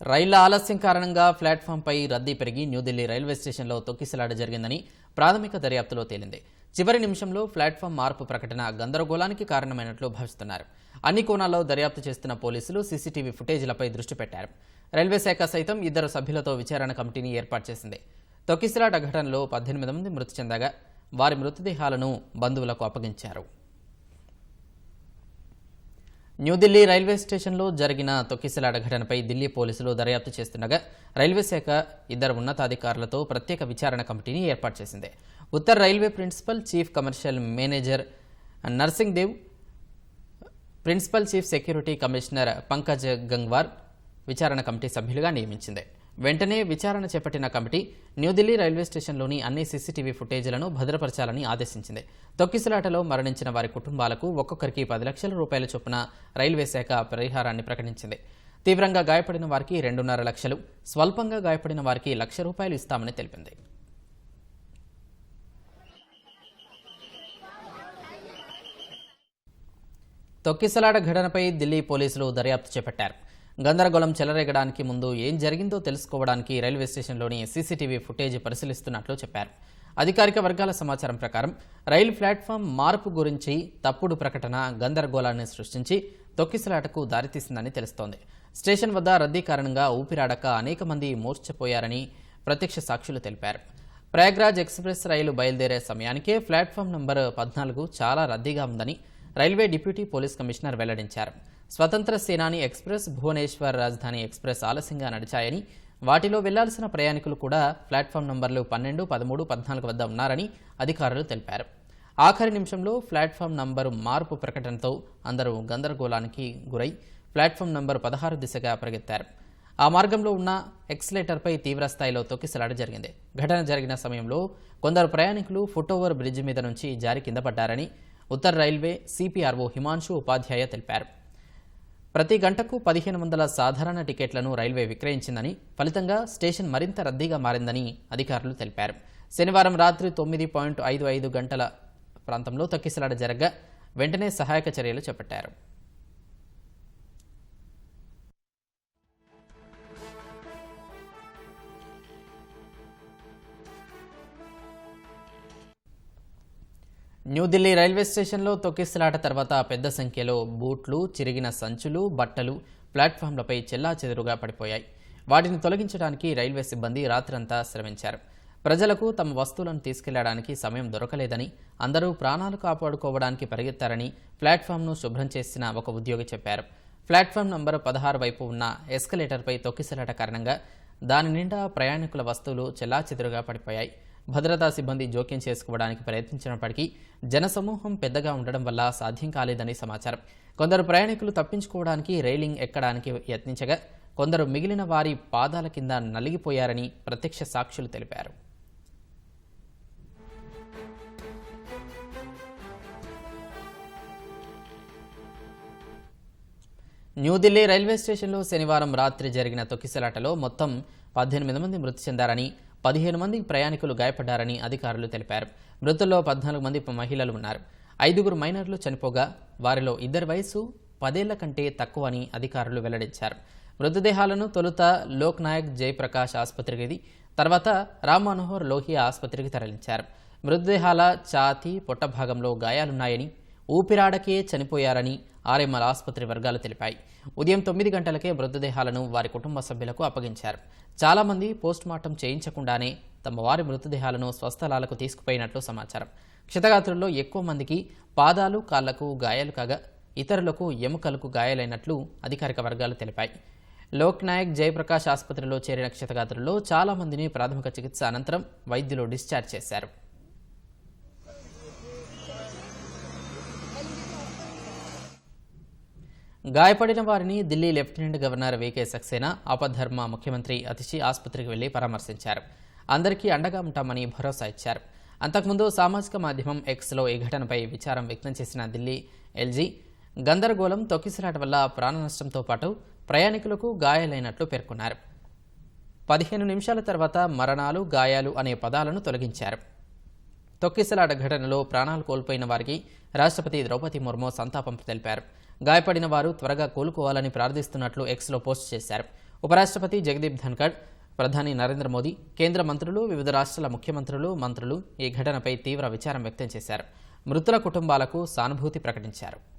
రైళ్ళ ఆలస్యం కారణంగా ప్లాట్ఫామ్పై రద్దీ పెరిగి న్యూఢిల్లీ రైల్వే స్టేషన్లో తొక్కిసలాట జరిగిందని ప్రాథమిక దర్యాప్తులో తేలింది. చివరి నిమిషంలో ప్లాట్ఫామ్ మార్పు ప్రకటన గందరగోళానికి కారణమైనట్లు భావిస్తున్నారు. అన్ని కోణాల్లో దర్యాప్తు చేస్తున్న పోలీసులు సీసీటీవీ ఫుటేజీలపై దృష్టి పెట్టారు. రైల్వే శాఖ సైతం ఇద్దరు సభ్యులతో విచారణ కమిటీని ఏర్పాటు చేసింది. తొక్కిసలాట ఘటనలో పద్దెనిమిది మంది మృతి చెందగా వారి మృతదేహాలను బంధువులకు అప్పగించారు. న్యూఢిల్లీ రైల్వే స్టేషన్లో జరిగిన తొక్కిసలాడ ఘటనపై ఢిల్లీ పోలీసులు దర్యాప్తు చేస్తుండగా రైల్వే శాఖ ఇద్దరు ఉన్నతాధికారులతో ప్రత్యేక విచారణ కమిటీని ఏర్పాటు చేసింది. ఉత్తర railway principal chief commercial manager Narsingh Dev principal chief security commissioner Pankaj Gangwar విచారణ కమిటీ సభ్యులుగా నియమించింది. వెంటనే విచారణ చేపట్టిన కమిటీ న్యూఢిల్లీ రైల్వే స్టేషన్లోని అన్ని సీసీటీవీ ఫుటేజీలను భద్రపరచాలని ఆదేశించింది. తొక్కిసలాటలో మరణించిన వారి కుటుంబాలకు ఒక్కొక్కరికి పది లక్షల రూపాయల చొప్పున రైల్వే శాఖ పరిహారాన్ని ప్రకటించింది. తీవ్రంగా గాయపడిన వారికి రెండున్నర లక్షలు స్వల్పంగా గాయపడిన వారికి లక్ష రూపాయలు ఇస్తామని తెలిపింది. తొక్కిసలాట ఘటనపై ఢిల్లీ పోలీసులు దర్యాప్తు చేపట్టారు. గందరగోళం చెలరేగడానికి ముందు ఏం జరిగిందో తెలుసుకోవడానికి రైల్వే స్టేషన్లోని సీసీటీవీ ఫుటేజ్ పరిశీలిస్తున్నట్లు చెప్పారు. అధికారిక వర్గాల సమాచారం ప్రకారం రైలు ప్లాట్ఫామ్ మార్పు గురించి తప్పుడు ప్రకటన గందరగోళాన్ని సృష్టించి తొక్కిసలాటకు దారితీసిందని తెలుస్తోంది. స్టేషన్ వద్ద రద్దీ కారణంగా ఊపిరాడక అనేక మంది మూర్ఛపోయారని ప్రత్యక్ష సాక్షులు తెలిపారు. ప్రయాగ్రాజ్ ఎక్స్ప్రెస్ రైలు బయలుదేరే సమయానికే ప్లాట్ఫామ్ నంబర్ పద్నాలుగు చాలా రద్దీగా ఉందని రైల్వే డిప్యూటీ పోలీస్ కమిషనర్ వెల్లడించారు. స్వతంత్ర సేనాని ఎక్స్ప్రెస్ భువనేశ్వర్ రాజధాని ఎక్స్ప్రెస్ ఆలస్యంగా నడిచాయని వాటిలో వెళ్ళాల్సిన ప్రయాణికులు కూడా ప్లాట్ఫామ్ నంబర్లు పన్నెండు పదమూడు పద్నాలుగు వద్ద ఉన్నారని అధికారులు తెలిపారు. ఆఖరి నిమిషంలో ప్లాట్ఫామ్ నంబరు మార్పు ప్రకటనతో అందరూ గందరగోళానికి గురై ప్లాట్ఫామ్ నంబరు పదహారు దిశగా పరిగెత్తారు. ఆ మార్గంలో ఉన్న ఎక్స్లేటర్పై తీవ్రస్థాయిలో తొక్కిసలాట జరిగింది. ఘటన జరిగిన సమయంలో కొందరు ప్రయాణికులు ఫుట్ఓవర్ బ్రిడ్జ్ మీద నుంచి జారి కింద పడ్డారని ఉత్తర రైల్వే సిపిఆర్ఓ హిమాంశు ఉపాధ్యాయ తెలిపారు. ప్రతి గంటకు పదిహేను వందల సాధారణ టికెట్లను రైల్వే విక్రయించిందని ఫలితంగా స్టేషన్ మరింత రద్దీగా మారిందని అధికారులు తెలిపారు. శనివారం రాత్రి తొమ్మిది పాయింట్ ఐదు ఐదు గంటల ప్రాంతంలో తొక్కిసలాట జరగగా వెంటనే సహాయక చర్యలు చేపట్టారు. న్యూఢిల్లీ రైల్వే స్టేషన్లో తొక్కిసలాట తర్వాత పెద్ద సంఖ్యలో బూట్లు చిరిగిన సంచులు బట్టలు ప్లాట్ఫామ్లపై చెల్లాచెదురుగా పడిపోయాయి. వాటిని తొలగించడానికి రైల్వే సిబ్బంది రాత్రంతా శ్రమించారు. ప్రజలకు తమ వస్తువులను తీసుకెళ్ళడానికి సమయం దొరకలేదని అందరూ ప్రాణాలు కాపాడుకోవడానికి పరిగెత్తారని ప్లాట్ఫామ్ను శుభ్రం చేసిన ఒక ఉద్యోగి చెప్పారు. ప్లాట్ఫామ్ నంబర్ పదహారు వైపు ఉన్న ఎస్కలేటర్పై తొక్కిసలాట కారణంగా దాని నిండా ప్రయాణికుల వస్తువులు చెల్లాచెదురుగా పడిపోయాయి. భద్రతా సిబ్బంది జోక్యం చేసుకోవడానికి ప్రయత్నించినప్పటికీ జనసమూహం పెద్దగా ఉండడం వల్ల సాధ్యం కాలేదని సమాచారం. కొందరు ప్రయాణికులు తప్పించుకోవడానికి రైలింగ్ ఎక్కడానికి యత్నించగా కొందరు మిగిలిన వారి పాదాల కింద నలిగిపోయారని ప్రత్యక్ష సాక్షులు తెలిపారు. న్యూఢిల్లీ రైల్వే స్టేషన్లో శనివారం రాత్రి జరిగిన తొక్కిసలాటలో మొత్తం పద్దెనిమిది మంది మృతి చెందారని పదిహేను మంది ప్రయాణికులు గాయపడ్డారని అధికారులు తెలిపారు. మృతుల్లో పద్నాలుగు మంది మహిళలు ఉన్నారు. ఐదుగురు మైనర్లు చనిపోగా వారిలో ఇద్దరి వయసు పదేళ్ళ కంటే తక్కువ అని అధికారులు వెల్లడించారు. మృతదేహాలను తొలుత లోక్ నాయక్ జయప్రకాష్ ఆసుపత్రికి తర్వాత రామ్ మనోహర్ లోహియా ఆసుపత్రికి తరలించారు. మృతదేహాల ఛాతీ పొట్ట భాగంలో గాయాలున్నాయని ఊపిరాడకే చనిపోయారని ఆర్ఎంఆర్ ఆసుపత్రి వర్గాలు తెలిపాయి. ఉదయం తొమ్మిది గంటలకే మృతదేహాలను వారి కుటుంబ సభ్యులకు అప్పగించారు. చాలామంది పోస్టుమార్టం చేయించకుండానే తమ వారి మృతదేహాలను స్వస్థలాలకు తీసుకుపోయినట్లు సమాచారం. క్షతగాత్రుల్లో ఎక్కువ మందికి పాదాలు కాళ్ళకు గాయాలు కాగా ఇతరులకు ఎముకలకు గాయాలైనట్లు అధికారిక వర్గాలు తెలిపాయి. లోక్నాయక్ జయప్రకాష్ ఆసుపత్రిలో చేరిన క్షతగాత్రుల్లో చాలా మందిని ప్రాథమిక చికిత్స అనంతరం వైద్యులు డిశ్చార్జ్ చేశారు. గాయపడిన వారిని Delhi lieutenant governor VK Saxena ఆపద్ధర్మ ముఖ్యమంత్రి అతిశి ఆసుపత్రికి వెళ్ళి పరామర్శించారు. అందరికీ అండగా ఉంటామని భరోసా ఇచ్చారు. అంతకుముందు సామాజిక మాధ్యమం ఎక్స్లో ఈ ఘటనపై విచారం వ్యక్తం చేసిన ఢిల్లీ ఎల్జీ గందరగోళం తొక్కిసలాట వల్ల ప్రాణ నష్టంతో పాటు ప్రయాణికులకు గాయాలైనట్లు పేర్కొన్నారు. పదిహేను నిమిషాల తర్వాత మరణాలు గాయాలు అనే పదాలను తొలగించారు. తొక్కిసలాట ఘటనలో ప్రాణాలు కోల్పోయిన వారికి రాష్ట్రపతి ద్రౌపది ముర్ము సంతాపం తెలిపారు. గాయపడిన వారు త్వరగా కోలుకోవాలని ప్రార్థిస్తున్నట్లు ఎక్స్లో పోస్ట్ చేశారు. ఉపరాష్ట్రపతి జగదీప్ ధన్కడ్ ప్రధాని నరేంద్ర మోదీ కేంద్ర మంత్రులు వివిధ రాష్ట్రాల ముఖ్యమంత్రులు మంత్రులు ఈ ఘటనపై తీవ్ర విచారం వ్యక్తం చేశారు. మృతుల కుటుంబాలకు సానుభూతి ప్రకటించారు.